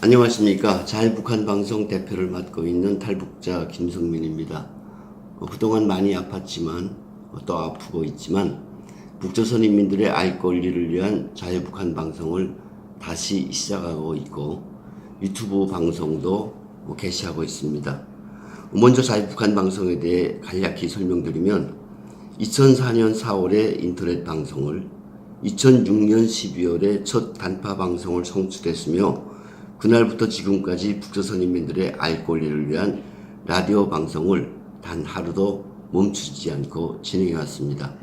안녕하십니까. 자유북한 방송 대표를 맡고 있는 탈북자 김성민입니다. 어, 그동안 많이 아팠지만 어, 또 아프고 있지만 북조선 인민들의 알 권리를 위한 자유북한 방송을 다시 시작하고 있고 유튜브 방송도 어, 개시하고 있습니다. 먼저 자유북한 방송에 대해 간략히 설명드리면 2004년 4월에 인터넷 방송을 2006년 12월에 첫 단파 방송을 송출했으며 그날부터 지금까지 북조선 인민들의 알 권리를 위한 라디오 방송을 단 하루도 멈추지 않고 진행해 왔습니다.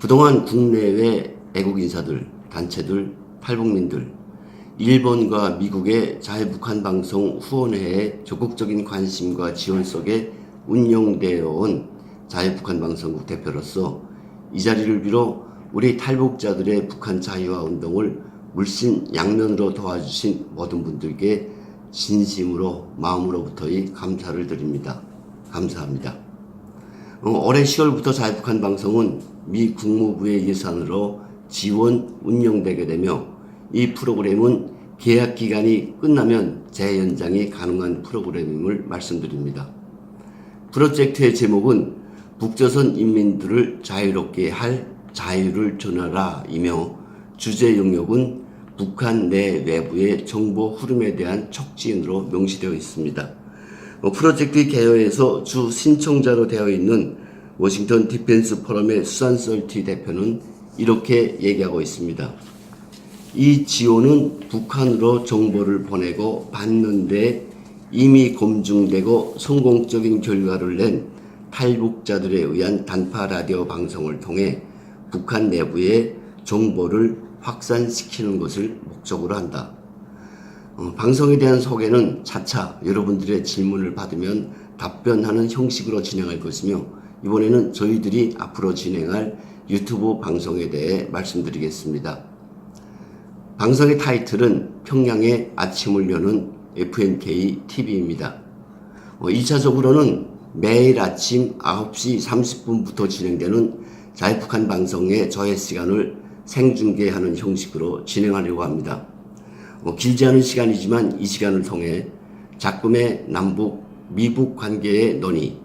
그동안 국내외 애국 인사들, 단체들, 탈북민들, 일본과 미국의 자유북한 방송 후원회의 적극적인 관심과 지원 속에 운영되어 온 자유북한 방송국 대표로서 이 자리를 빌어 우리 탈북자들의 북한 자유화 운동을 물씬 양면으로 도와주신 모든 분들께 진심으로 마음으로부터의 감사를 드립니다. 감사합니다. 어, 올해 10월부터 자유북한 방송은 미 국무부의 예산으로 지원 운영되게 되며 이 프로그램은 계약 기간이 끝나면 재연장이 가능한 프로그램임을 말씀드립니다. 프로젝트의 제목은 북조선 인민들을 자유롭게 할 자유를 전하라이며 주제 영역은 북한 내 외부의 정보 흐름에 대한 촉진으로 명시되어 있습니다. 어, 프로젝트 개요에서 주 신청자로 되어 있는 워싱턴 디펜스 포럼의 수산 설티 대표는 이렇게 얘기하고 있습니다. 이 지원은 북한으로 정보를 보내고 받는데 이미 검증되고 성공적인 결과를 낸 탈북자들에 의한 단파 라디오 방송을 통해 북한 내부의 정보를 확산시키는 것을 목적으로 한다. 어, 방송에 대한 소개는 차차 여러분들의 질문을 받으면 답변하는 형식으로 진행할 것이며 이번에는 저희들이 앞으로 진행할 유튜브 방송에 대해 말씀드리겠습니다. 방송의 타이틀은 평양의 아침을 여는 FNK TV입니다. 어, 2차적으로는 매일 아침 9시 30분부터 진행되는 자유북한 방송의 저해 시간을 생중계하는 형식으로 진행하려고 합니다. 어, 길지 않은 시간이지만 이 시간을 통해 작금의 남북 미북 관계의 논의,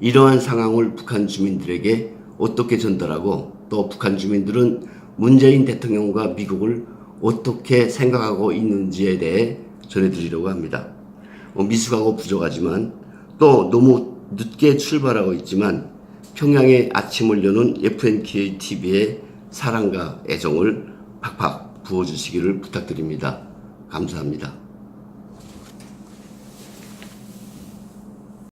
이러한 상황을 북한 주민들에게 어떻게 전달하고 또 북한 주민들은 문재인 대통령과 미국을 어떻게 생각하고 있는지에 대해 전해드리려고 합니다. 어, 미숙하고 부족하지만 또 너무 늦게 출발하고 있지만 평양의 아침을 여는 FNK TV의 사랑과 애정을 팍팍 부어주시기를 부탁드립니다. 감사합니다.